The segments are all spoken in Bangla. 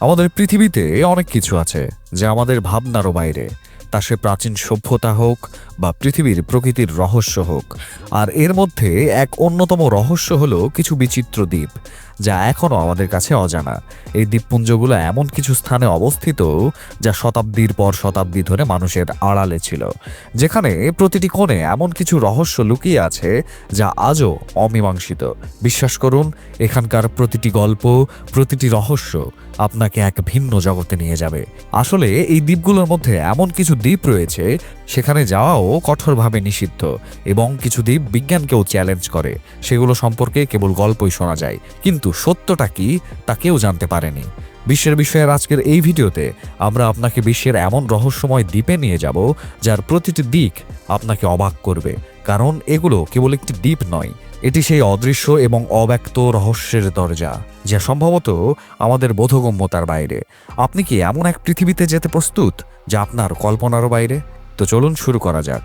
আমাদের পৃথিবীতে অনেক কিছু আছে যে আমাদের ভাবনারও বাইরে। তা সে প্রাচীন সভ্যতা হোক বা পৃথিবীর প্রকৃতির রহস্য হোক। আর এর মধ্যে এক অন্যতম রহস্য হলো কিছু বিচিত্র দ্বীপ। যা এখনও আমাদের কাছে অজানা। এই দ্বীপপুঞ্জগুলো এমন কিছু স্থানে অবস্থিত যা শতাব্দীর পর শতাব্দী ধরে মানুষের আড়ালে ছিল, যেখানে প্রতিটি কোণে এমন কিছু রহস্য লুকিয়ে আছে যা আজও অমীমাংসিত। বিশ্বাস করুন, এখানকার প্রতিটি গল্প, প্রতিটি রহস্য আপনাকে এক ভিন্ন জগতে নিয়ে যাবে। আসলে এই দ্বীপগুলোর মধ্যে এমন কিছু দ্বীপ রয়েছে, সেখানে যাওয়াও কঠোরভাবে নিষিদ্ধ এবং কিছু দ্বীপ বিজ্ঞানকেও চ্যালেঞ্জ করে। সেগুলো সম্পর্কে কেবল গল্পই শোনা যায়। কিন্তু সত্যটা কি তা কেউ জানতে পারেনি। বিশ্বের বিষয়ের আজকের এই ভিডিওতে আমরা আপনাকে বিশ্বের এমন রহস্যময় দ্বীপে নিয়ে যাব যার প্রতিটি দিক আপনাকে অবাক করবে। কারণ এগুলো কেবল একটি দ্বীপ নয়, এটি সেই অদৃশ্য এবং অব্যক্ত রহস্যের দরজা, যা সম্ভবত আমাদের বোধগম্যতার বাইরে। আপনি কি এমন এক পৃথিবীতে যেতে প্রস্তুত, যা আপনার কল্পনারও বাইরে? তো চলুন শুরু করা যাক।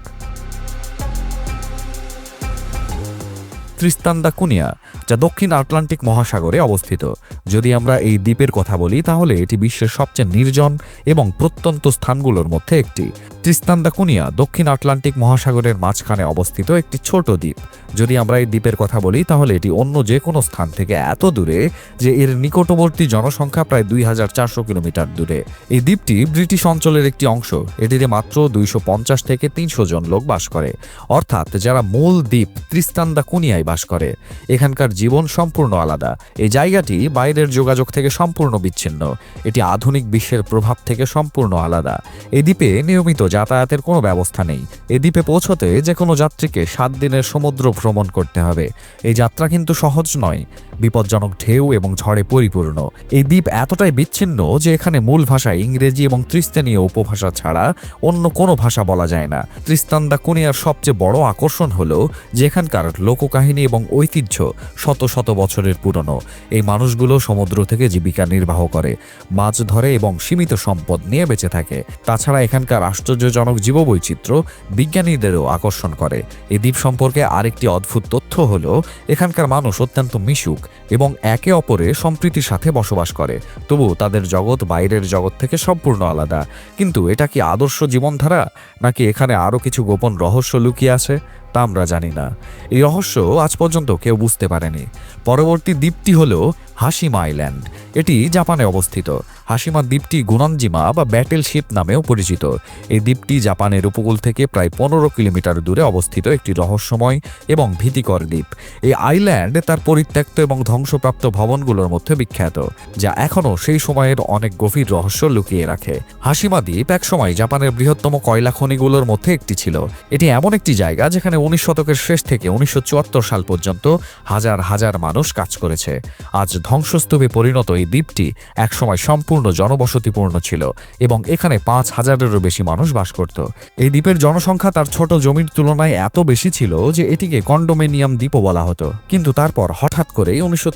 ত্রিস্তান দা কুনিয়া, যা দক্ষিণ আটলান্টিক মহাসাগরে অবস্থিত। যদি আমরা এই দ্বীপের কথা বলি, তাহলে এটি বিশ্বের সবচেয়ে নির্জন এবং প্রত্যন্ত স্থানগুলোর মধ্যে একটি। ত্রিস্তান দা কুনিয়া দক্ষিণ আটলান্টিক মহাসাগরের মাঝখানে অবস্থিত একটি ছোট দ্বীপ। যদি আমরা এই দ্বীপের কথা বলি, তাহলে এটি অন্য যে কোনো স্থান থেকে এত দূরে যে এর নিকটবর্তী জনসংখ্যা প্রায় দুই হাজার চারশো কিলোমিটার দূরে। এই দ্বীপটি ব্রিটিশ অঞ্চলের একটি অংশ। এটিতে মাত্র দুইশো পঞ্চাশ থেকে তিনশো জন লোক বাস করে। অর্থাৎ যারা মূল দ্বীপ ত্রিস্তান দা কুনিয়ায় বাস করে। এখানকার জীবন সম্পূর্ণ আলাদা। এই জায়গাটি বাইরের যোগাযোগ থেকে সম্পূর্ণ বিচ্ছিন্ন। এটি আধুনিক বিশ্বের প্রভাব থেকে সম্পূর্ণ আলাদা। এ দ্বীপে নিয়মিত যাতায়াতের কোনো ব্যবস্থা নেই। এ দ্বীপে পৌঁছতে যে কোনো যাত্রীকে সাত দিনের সমুদ্র ভ্রমণ করতে হবে। এই যাত্রা কিন্তু সহজ নয়। বিপজ্জনক ঢেউ এবং ঝড়ে পরিপূর্ণ। এই দ্বীপ এতটাই বিচ্ছিন্ন যে এখানে মূল ভাষা ইংরেজি এবং ত্রিস্তানীয় উপভাষা ছাড়া অন্য কোনো ভাষা বলা যায় না। ত্রিস্তান দা কুনিয়ার সবচেয়ে বড় আকর্ষণ হল যে এখানকার লোককাহিনী এবং ঐতিহ্য শত শত বছরের পুরনো। এই মানুষগুলো সমুদ্র থেকে জীবিকা নির্বাহ করে, মাছ ধরে এবং সীমিত সম্পদ নিয়ে বেঁচে থাকে। তাছাড়া এখানকার আশ্চর্যজনক জীববৈচিত্র্য বিজ্ঞানীদেরও আকর্ষণ করে। এই দ্বীপ সম্পর্কে আরেকটি অদ্ভুত তথ্য হল, এখানকার মানুষ অত্যন্ত মিশুক। এবং একে অপরে সম্প্রীতির সাথে বসবাস করে। তবু তাদের জগৎ বাইরের জগৎ থেকে সম্পূর্ণ আলাদা। কিন্তু এটা কি আদর্শ জীবনধারা? নাকি এখানে আরও কিছু গোপন রহস্য লুকিয়ে আছে? তা আমরা জানি না। এই রহস্য আজ পর্যন্ত কেউ বুঝতে পারেনি। পরবর্তী দ্বীপটি হল হাসিমা আইল্যান্ড। এটি জাপানে অবস্থিত। হাসিমা দ্বীপটি গুনানজিমা বা ব্যাটেল শিপ নামেও পরিচিত। এই দ্বীপটি জাপানের উপকূল থেকে প্রায় পনেরো কিলোমিটার দূরে অবস্থিত একটি রহস্যময় এবং ভীতিকর দ্বীপ। এই আইল্যান্ড তার পরিত্যক্ত এবং ধ্বংসপ্রাপ্ত ভবনগুলোর মধ্যে বিখ্যাত, যা এখনও সেই সময়ের অনেক গভীর রহস্য লুকিয়ে রাখে। হাসিমা দ্বীপ একসময় জাপানের বৃহত্তম কয়লা খনিগুলোর মধ্যে একটি ছিল। এটি এমন একটি জায়গা যেখানে উনিশ শতকের শেষ থেকে উনিশশো চুয়াত্তর সাল পর্যন্ত হাজার হাজার মানুষ কাজ করেছে। আজ ধ্বংসস্তূপে পরিণত এই দ্বীপটি একসময় সম্পূর্ণ জনবসতিপূর্ণ ছিল এবং এখানে পাঁচ হাজারেরও বেশি মানুষ বাস করত। এই দ্বীপের জনসংখ্যা তার ছোট জমির তুলনায় এত বেশি ছিল যে এটিকে কন্ডোমিনিয়াম দ্বীপও বলা হতো। কিন্তু তারপর হঠাৎ করেই উনিশশো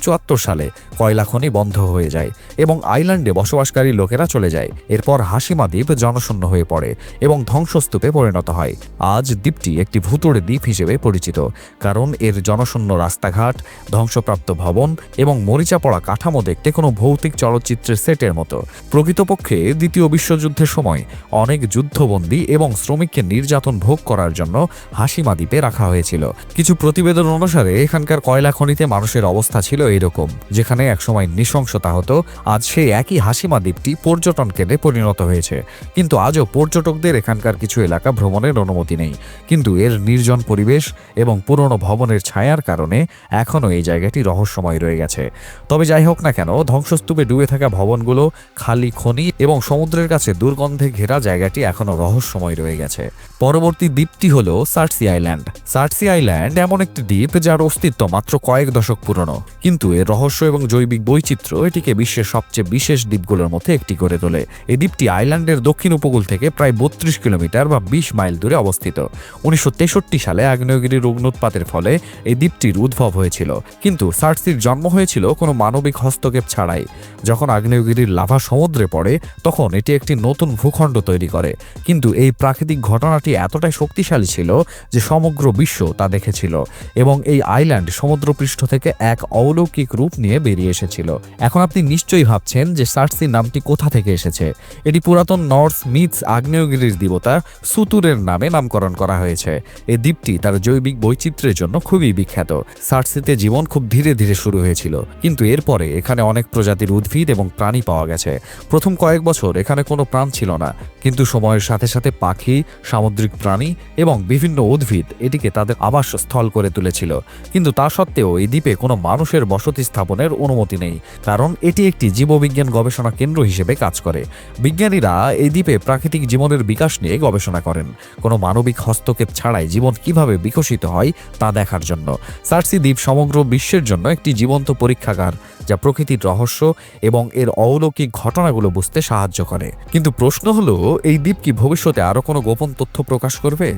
সালে কয়লা খনি বন্ধ হয়ে যায় এবং আইল্যান্ডে বসবাসকারী লোকেরা চলে যায়। এরপর হাসিমা দ্বীপ জনশূন্য হয়ে পড়ে এবং ধ্বংসস্তূপে পরিণত হয়। আজ দ্বীপটি একটি ভূতুড়ে দ্বীপ হিসেবে পরিচিত, কারণ এর জনশূন্য রাস্তাঘাট, ধ্বংসপ্রাপ্ত ভবন এবং মরিচা পড়া কাঠামো দেখতে কোনো ভৌতিক চলচ্চিত্রের সেটের মতো। প্রকৃতপক্ষে দ্বিতীয় বিশ্বযুদ্ধের সময় অনেক যুদ্ধবন্দী এবং শ্রমিককে নির্যাতন ভোগ করার জন্য হাসিমা দ্বীপে রাখা হয়েছিল। কিছু প্রতিবেদন অনুসারে এখানকার কয়লা খনিতে মানুষের অবস্থা ছিল এরকম, যেখানে একসময় নৃশংসতা হতো, আজ সেই একই হাসিমা দ্বীপটি পর্যটন কেন্দ্রে পরিণত হয়েছে। কিন্তু আজও পর্যটকদের এখানকার কিছু এলাকা ভ্রমণের অনুমতি নেই। কিন্তু এর নির্জন পরিবেশ এবং পুরনো ভবনের ছায়ার কারণে এখনও এই জায়গাটি রহস্যময় রয়ে গেছে। তবে যাই হোক না কেন, ধ্বংসস্তূপে ডুবে থাকা ভবনগুলো খালি খনি এবং সমুদ্রের কাছে দুর্গন্ধে ঘেরা জায়গাটি এখনও রহস্যময় রয়ে গেছে। পরবর্তী দ্বীপটি হল সার্সি আইল্যান্ড। সার্সি আইল্যান্ড এমন একটি দ্বীপ যার অস্তিত্ব মাত্র কয়েক দশক পুরনো। কিন্তু এর রহস্য এবং জৈবিক বৈচিত্র্য এটিকে বিশ্বের সবচেয়ে বিশেষ দ্বীপগুলোর মধ্যে একটি করে তোলে। এই দ্বীপটি আইল্যান্ডের দক্ষিণ উপকূল থেকে প্রায় বত্রিশ কিলোমিটার বা বিশ মাইল দূরে অবস্থিত। উনিশশো তেষট্টি সালে আগ্নেয়গিরির অগ্নুৎপাতের ফলে এই দ্বীপটির উদ্ভব হয়েছিল। কিন্তু সার্সির জন্ম হয়েছিল কোনো মানবিক হস্তক্ষেপ ছাড়াই। যখন আগ্নেয়গিরির লাভা সমুদ্রে পড়ে, তখন এটি একটি নতুন ভূখণ্ড তৈরি করে। কিন্তু এই প্রাকৃতিক ঘটনাটি এতটাই শক্তিশালী ছিল যে সমগ্র বিশ্ব তা দেখেছিল এবং এই আইল্যান্ড সমুদ্রপৃষ্ঠ থেকে এক অলৌকিক রূপ নিয়ে বেরিয়ে এসেছিল। এখন আপনি নিশ্চয়ই ভাবছেন যে সার্সি নামটি কোথা থেকে এসেছে? এটি পুরাতন নর্থ মিথস আগ্নেয়গিরির দেবতা সুতুরের নামে নামকরণ করা হয়েছে। এই দ্বীপটি তার জৈবিক বৈচিত্র্যের জন্য খুবই বিখ্যাত। সার্সিতে জীবন খুব ধীরে ধীরে শুরু হয়েছিল। কিন্তু এরপরে এখানে অনেক প্রজাতির উদ্ভিদ এবং প্রাণী পাওয়া গেছে। প্রথম কয়েক বছর এখানে কোনো প্রাণ ছিল না। কিন্তু সময়ের সাথে সাথে পাখি, সামুদ্রিক প্রাণী এবং বিভিন্ন উদ্ভিদ এটিকে তাদের আবাসস্থল করে তুলেছিল। কিন্তু তা সত্ত্বেও এই দ্বীপে কোনো মানুষের বসতি স্থাপনের অনুমতি নেই। কারণ এটি একটি জীববিজ্ঞান গবেষণা কেন্দ্র হিসেবে কাজ করে। বিজ্ঞানীরা এই দ্বীপে প্রাকৃতিক জীবনের বিকাশ নিয়ে গবেষণা করেন। কোনো মানবিক হস্তক্ষেপ ছাড়াই জীবন কীভাবে বিকশিত হয় তা দেখার জন্য। সার্সি দ্বীপ সমগ্র বিশ্বের জন্য একটি জীবন্ত পরীক্ষাগার, যা প্রকৃতির রহস্য এবং এর অলৌকিক ঘটনাগুলো বুঝতে সাহায্য করে। কিন্তু প্রশ্ন হলো, এই দ্বীপ কি ভবিষ্যতে আরও কোনো গোপন তথ্য প্রকাশ করবে?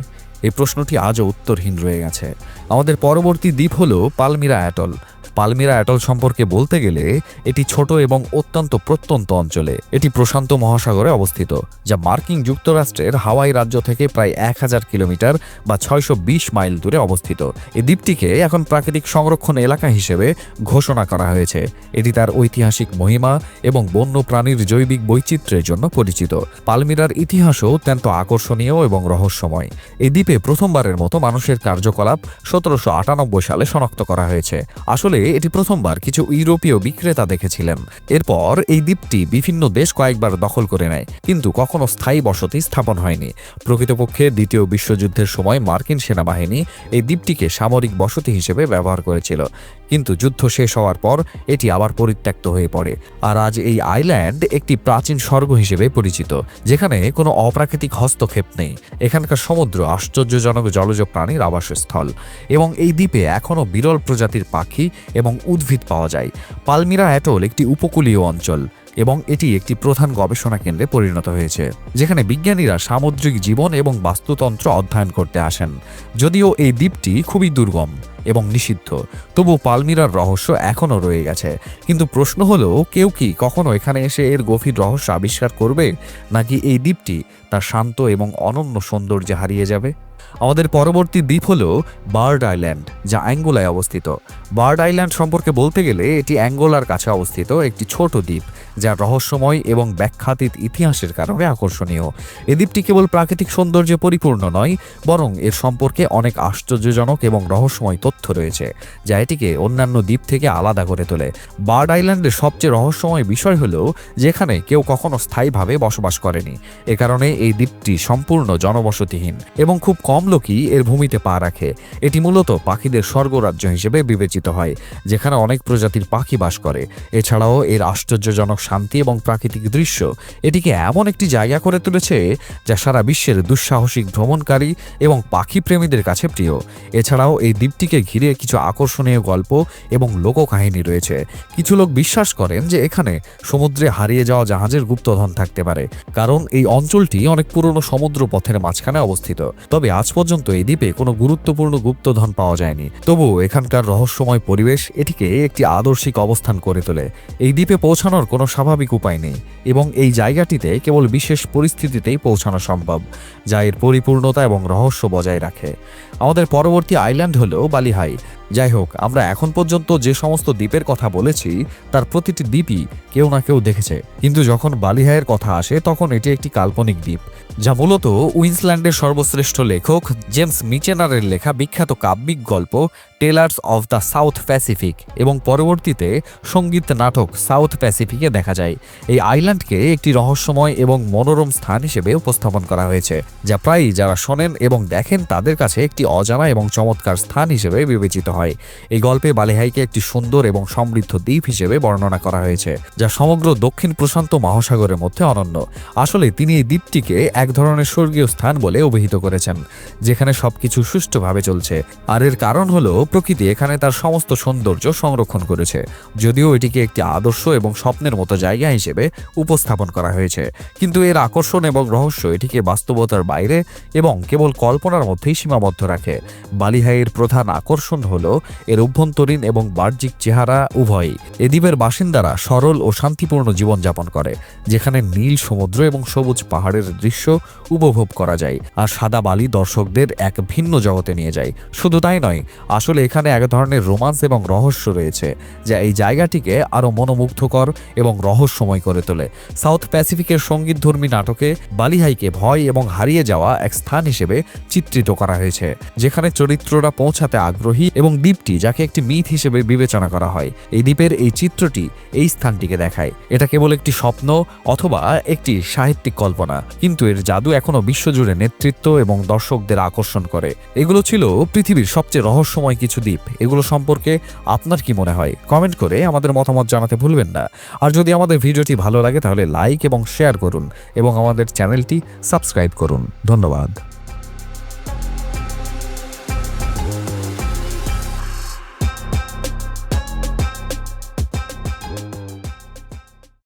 এই প্রশ্নটি আজও উত্তরহীন রয়ে গেছে। আমাদের পরবর্তী দ্বীপ হল পালমিরা অ্যাটল পালমিরা অ্যাটল সম্পর্কে বলতে গেলে এটি ছোট এবং অত্যন্ত প্রত্যন্ত অঞ্চলে। এটি প্রশান্ত মহাসাগরে অবস্থিত, যা মার্কিন যুক্তরাষ্ট্রের হাওয়াই রাজ্য থেকে প্রায় এক হাজার কিলোমিটার বা ছয়শো বিশ মাইল দূরে অবস্থিত। এই দ্বীপটিকে এখন প্রাকৃতিক সংরক্ষণ এলাকা হিসেবে ঘোষণা করা হয়েছে। এটি তার ঐতিহাসিক মহিমা এবং বন্য প্রাণীর জৈবিক বৈচিত্র্যের জন্য পরিচিত। পালমিরার ইতিহাসও অত্যন্ত আকর্ষণীয় এবং রহস্যময়। এই দ্বীপে প্রথমবারের মতো মানুষের কার্যকলাপ সতেরোশো আটানব্বই সালে শনাক্ত করা হয়েছে। আসলে এটি প্রথমবার কিছু ইউরোপীয় বিক্রেতা দেখেছিলেন। এরপর এই দ্বীপটি বিভিন্ন দেশ কয়েকবার দখল করে নেয়, কিন্তু কখনো স্থায়ী বসতি স্থাপন হয়নি। প্রকৃতপক্ষে দ্বিতীয় বিশ্বযুদ্ধের সময় মার্কিন সেনাবাহিনী এই দ্বীপটিকে সামরিক বসতি হিসেবে ব্যবহার করেছিল। কিন্তু যুদ্ধ শেষ হওয়ার পর এটি আবার পরিত্যক্ত হয়ে পড়ে। আর আজ এই আইল্যান্ড একটি প্রাচীন স্বর্গ হিসেবে পরিচিত, যেখানে কোনো অপ্রাকৃতিক হস্তক্ষেপ নেই। এখানকার সমুদ্র আশ্চর্যজনক জলজ প্রাণীর আবাসস্থল এবং এই দ্বীপে এখনও বিরল প্রজাতির পাখি এবং উদ্ভিদ পাওয়া যায়। পালমিরা অ্যাটল একটি উপকূলীয় অঞ্চল। এবং এটি একটি প্রধান গবেষণা কেন্দ্রে পরিণত হয়েছে, যেখানে বিজ্ঞানীরা সামুদ্রিক জীবন এবং বাস্তুতন্ত্র অধ্যয়ন করতে আসেন। যদিও এই দ্বীপটি খুবই দুর্গম এবং নিষিদ্ধ, তবু পালমিরার রহস্য এখনও রয়ে গেছে। কিন্তু প্রশ্ন হলো, কেউ কি কখনো এখানে এসে এর গভীর রহস্য আবিষ্কার করবে, নাকি এই দ্বীপটি তার শান্ত এবং অনন্য সৌন্দর্যে হারিয়ে যাবে? আমাদের পরবর্তী দ্বীপ হল বার্ড আইল্যান্ড, যা অ্যাঙ্গোলায় অবস্থিত। বার্ড আইল্যান্ড সম্পর্কে বলতে গেলে এটি অ্যাঙ্গোলার কাছে অবস্থিত একটি ছোট দ্বীপ যা রহস্যময় এবং ব্যাখ্যাতীত ইতিহাসের কারণে আকর্ষণীয়। এ দ্বীপটি কেবল প্রাকৃতিক সৌন্দর্যে পরিপূর্ণ নয়, বরং এর সম্পর্কে অনেক আশ্চর্যজনক এবং রহস্যময় তথ্য রয়েছে, যা এটিকে অন্যান্য দ্বীপ থেকে আলাদা করে তোলে। বার্ড আইল্যান্ডের সবচেয়ে রহস্যময় বিষয় হলো যেখানে কেউ কখনো স্থায়ীভাবে বসবাস করেনি। এ কারণে এই দ্বীপটি সম্পূর্ণ জনবসতিহীন এবং খুব কম লোকই এর ভূমিতে পা রাখে। এটি মূলত পাখিদের স্বর্গরাজ্য হিসেবে বিবেচিত হয়, যেখানে অনেক প্রজাতির পাখি বাস করে। এছাড়াও এর আশ্চর্যজনক শান্তি এবং প্রাকৃতিক দৃশ্য এটিকে এমন একটি জায়গা করে তুলেছে যা সারা বিশ্বের দুঃসাহসিক ভ্রমণকারী এবং পাখি প্রেমীদের কাছে প্রিয়। এছাড়াও এই দ্বীপটিকে ঘিরে কিছু আকর্ষণীয় গল্প এবং লোককাহিনী রয়েছে। কিছু লোক বিশ্বাস করেন যে এখানে সমুদ্রে হারিয়ে যাওয়া জাহাজের গুপ্তধন থাকতে পারে, কারণ এই অঞ্চলটি অনেক পুরনো সমুদ্র পথের মাঝখানে অবস্থিত। তবে আজ পর্যন্ত এই দ্বীপে কোনো গুরুত্বপূর্ণ গুপ্তধন পাওয়া যায়নি। তবুও এখানকার রহস্যময় পরিবেশ এটিকে একটি আদর্শিক অবস্থান করে তোলে। এই দ্বীপে পৌঁছানোর কোনো স্বাভাবিক উপায় নেই এবং এই জায়গাটিতে কেবল বিশেষ পরিস্থিতিতেই পৌঁছানো সম্ভব, যা এর পরিপূর্ণতা এবং রহস্য বজায় রাখে। আমাদের পরবর্তী আইল্যান্ড হলেও বালিহাই যাই হোক, আমরা এখন পর্যন্ত যে সমস্ত দ্বীপের কথা বলেছি, তার প্রতিটি দ্বীপই কেউ না কেউ দেখেছে। কিন্তু যখন বালিহায়ের কথা আসে, তখন এটি একটি কাল্পনিক দ্বীপ, যা মূলত উইন্সল্যান্ডের সর্বশ্রেষ্ঠ লেখক জেমস মিচেনারের লেখা বিখ্যাত কাব্যিক গল্প tales of the South Pacific এবং পরবর্তীতে সংগীত নাটক সাউথ প্যাসিফিকে দেখা যায়। এই আইল্যান্ডকে একটি রহস্যময় এবং মনোরম স্থান হিসেবে উপস্থাপন করা হয়েছে, যা প্রায়ই যারা শোনেন এবং দেখেন তাদের কাছে একটি অজানা এবং চমৎকার স্থান হিসেবে বিবেচিত হয়। হয়। এই গল্পে বালিহাইকে একটি সুন্দর এবং সমৃদ্ধ দ্বীপ হিসেবে বর্ণনা করা হয়েছে, যা সমগ্র দক্ষিণ প্রশান্ত মহাসাগরের মধ্যে অনন্য। আসলে তিনি এই দ্বীপটিকে এক ধরনের স্বর্গীয় স্থান বলে অভিহিত করেছেন, যেখানে সবকিছু সুষ্ঠুভাবে চলছে। আর এর কারণ হলো, প্রকৃতি এখানে তার সমস্ত সৌন্দর্য সংরক্ষণ করেছে, যদিও এটিকে একটি আদর্শ এবং স্বপ্নের মতো জায়গা হিসেবে উপস্থাপন করা হয়েছে। কিন্তু এর আকর্ষণ এবং রহস্য এটিকে বাস্তবতার বাইরে এবং কেবল কল্পনার মধ্যেই সীমাবদ্ধ রাখে। বালিহাইয়ের প্রধান আকর্ষণ হলো এর অভ্যন্তরীণ এবং বাহ্যিক চেহারা উভয়ই। এ দ্বীপের বাসিন্দারা সরল ও শান্তিপূর্ণ জীবনযাপন করে, যেখানে নীল সমুদ্র এবং সবুজ পাহাড়ের দৃশ্য উপভোগ করা যায় আর সাদা বালি দর্শকদের এক ভিন্ন জগতে নিয়ে যায়। শুধু তাই নয়, আসলে এখানে এক ধরনের রোমান্স এবং রহস্য রয়েছে, যা এই জায়গাটিকে আরও মনোমুগ্ধকর এবং রহস্যময় করে তোলে। সাউথ প্যাসিফিকের সঙ্গীতধর্মী নাটকে বালিহাইকে ভয় এবং হারিয়ে যাওয়া এক স্থান হিসেবে চিত্রিত করা হয়েছে, যেখানে চরিত্ররা পৌঁছাতে আগ্রহী এবং দ্বীপটি যাকে একটি মিথ হিসেবে বিবেচনা করা হয়। এই দ্বীপের এই চিত্রটি এই স্থানটিকে দেখায়। এটা কেবল একটি স্বপ্ন অথবা একটি সাহিত্যিক কল্পনা, কিন্তু এর জাদু এখনও বিশ্বজুড়ে নেতৃত্ব এবং দর্শকদের আকর্ষণ করে। এগুলো ছিল পৃথিবীর সবচেয়ে রহস্যময় কিছু দ্বীপ। এগুলো সম্পর্কে আপনার কি মনে হয়? কমেন্ট করে আমাদের মতামত জানাতে ভুলবেন না। আর যদি আমাদের ভিডিওটি ভালো লাগে তাহলে লাইক এবং শেয়ার করুন এবং আমাদের চ্যানেলটি সাবস্ক্রাইব করুন। ধন্যবাদ।